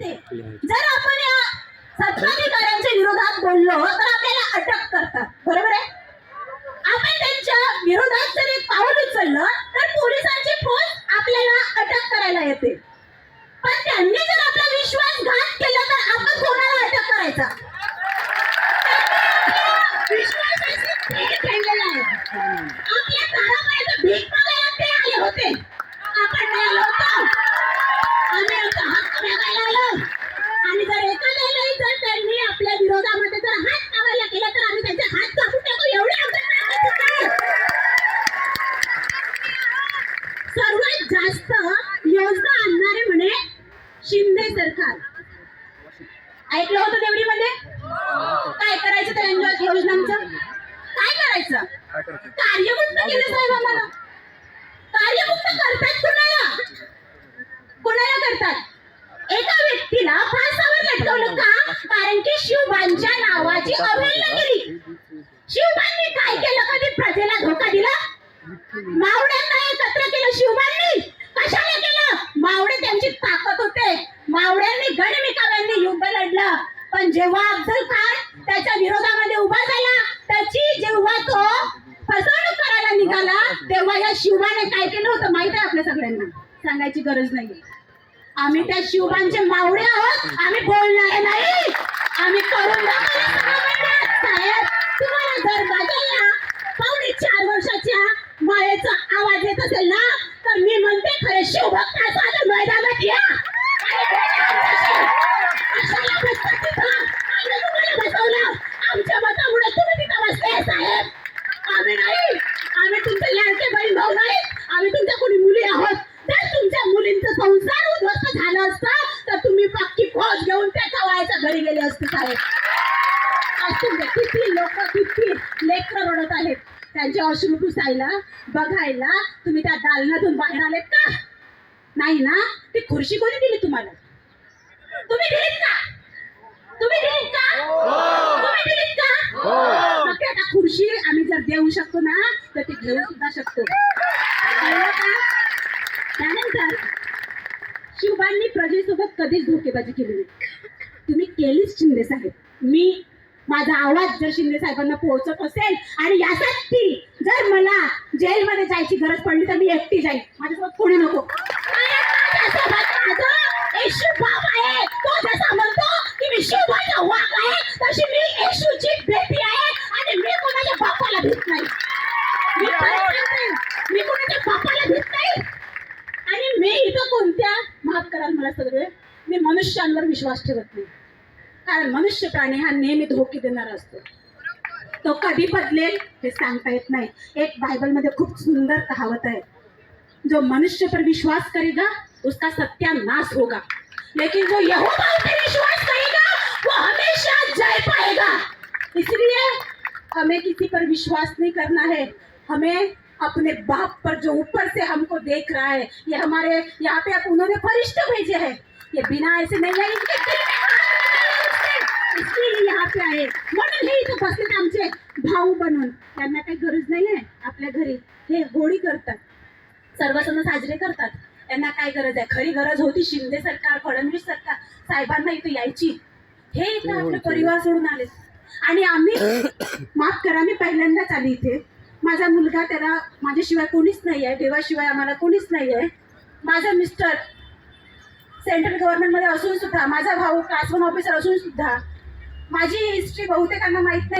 जर आपण या सत्ताधिकाऱ्यांच्या विरोधात बोललो तर आपल्याला अटक करतात. बरोबर आहे? आपण त्यांच्या विरोधात जर एक पाऊल उचललं तर पोलिसांची फौज आपल्याला अटक करायला येते. पण त्यांनी जर आपला विश्वासघात केला तर आपण कोणाला अटक करायचा विश्वासाची खेळ खेळलेला आहे आपल्या दारापर्यंत भीक मागायला ते आले होते आपण नाही आलो होतो आम्ही आमचा हक्क मागायला आलो आणि जर एखाद्यालाही जर त्यांनी आपल्या विरोधामध्ये जर हात लावायला केला तर आम्ही त्यांचे हात कापून टाकू एवढे आमच्या ताकद आहे. सर्वात जास्त योजना आणणारे म्हणे शिंदे सरकार. ऐकलं होतं देवडीमध्ये? काय करायचं त्या योजनांचं? काय करायचं? कार्यमुक्त केलं साहेब आम्हाला. कार्यमुक्त करतात कुणाला? कुणाला करतात? एका व्यक्तीला फासावर लटकवलं का? कारण की शिवबांच्या नावाची अवहेलना केली. शिवबांनी काय केलं? कधी प्रजेला धोका दिला? पण जेव्हा अफजल खान त्याच्या विरोधामध्ये उभा झाला त्याची जेव्हा तो फसवणूक करायला निघाला तेव्हा या शिवबाने काय केलं होतं माहीत आहे आपल्या सगळ्यांना? सांगायची गरज नाही आम्ही त्या शिवबांचे मावळे आहोत आम्ही बोलणार नाही. आम्ही करून साहेब तुम्हाला जर बघायला पावणे चार वर्षाच्या मायेचा आवाज येत असेल ना तर मी म्हणते खरे शिवभक्त मैदानात या आणि बोला आमच्याशी. कशाला बसता तिथं? आम्ही तुम्हाला बसवलं आमच्या मतामुळे तुम्ही तिथं बसले साहेब आम्ही नाही आम्ही तुमचे लाडके बहीण भाऊ नाही आम्ही तुमच्या कोणी मुली आहोत जर तुमच्या मुलींचं संसार उद्ध्वस्त झालं असतं तर तुम्ही पक्की फौज घेऊन त्याच्या वयाच्या घरी आहेत. अशी किती लोक किती लेकर रडत आहेत. त्यांचे अश्रू पुसायला बघायला तुम्ही त्या दालनातून बाहेर आलेत का? नाही ना? ती खुर्शी कोणी दिली तुम्हाला? तुम्ही दिलीत का? तुम्ही दिलीत का? तुम्ही दिलीत का? मग आता खुर्शी आम्ही जर देऊ शकतो ना तर ती घेऊ सुद्धा शकतो. त्यानंतर शिवबांनी प्रजेसोबत कधीच धोकेबाजी केली नाही. तुम्ही केलीच शिंदे साहेब. मी माझा आवाज जर शिंदे साहेबांना पोहोचत असेल आणि यासाठी जर मला जेलमध्ये जायची गरज पडली तर मी एकटी जाईल माझ्यासोबत कोणी नको. माझं येशू बाप आहे तो जसा की मी वाघ आहे तशी मी येशूची बेटी आहे आणि मी कोणाच्या बापाला भीत नाही मी खरं सांगते, मी कोणाच्या बापाला भीत नाही आणि मी इथं कोणत्या माफ कराल मला सगळे मी मनुष्यांवर विश्वास ठेवत नाही. कारण मनुष्य प्राणी हा नेहमी धोके देणारा असतो. तो कधी बदलेल हे सांगता येत नाही. एक बायबल मध्ये खूप सुंदर कहावत है जो मनुष्य पर विश्वास करेगा, उसका सत्यानाश होगा. लेकिन जो यहोवा पर विश्वास करेगा, वो हमेशा जय पाएगा. इसलिए हमें किसी पर विश्वास नहीं करना है. हमें अपने बाप पर जो ऊपर से हमको देख रहा है, ये हमारे यहाँ पे उन्होंने फरिश्ते भेजे हैं. ये बिना ऐसे नहीं है यहाँ पे आहे म्हणून हे इथं बसलेत आमचे भाऊ बनून. त्यांना काही गरज नाही आहे आपल्या घरी. हे होळी करतात. सर्व सण साजरे करतात. त्यांना काय गरज आहे? खरी गरज होती शिंदे सरकार फडणवीस सरकार. साहेबांना इथे यायची. हे इथं आपले परिवार सोडून आले. आणि आम्ही माफ करा मी पहिल्यांदाच आली इथे. माझा मुलगा त्याला माझ्याशिवाय कोणीच नाही आहे देवाशिवाय आम्हाला कोणीच नाही आहे माझा मिस्टर सेंट्रल गव्हर्नमेंटमध्ये असून सुद्धा माझा भाऊ क्लास वन ऑफिसर असून सुद्धा माझी हिस्ट्री बहुतेकांना माहीत नाही.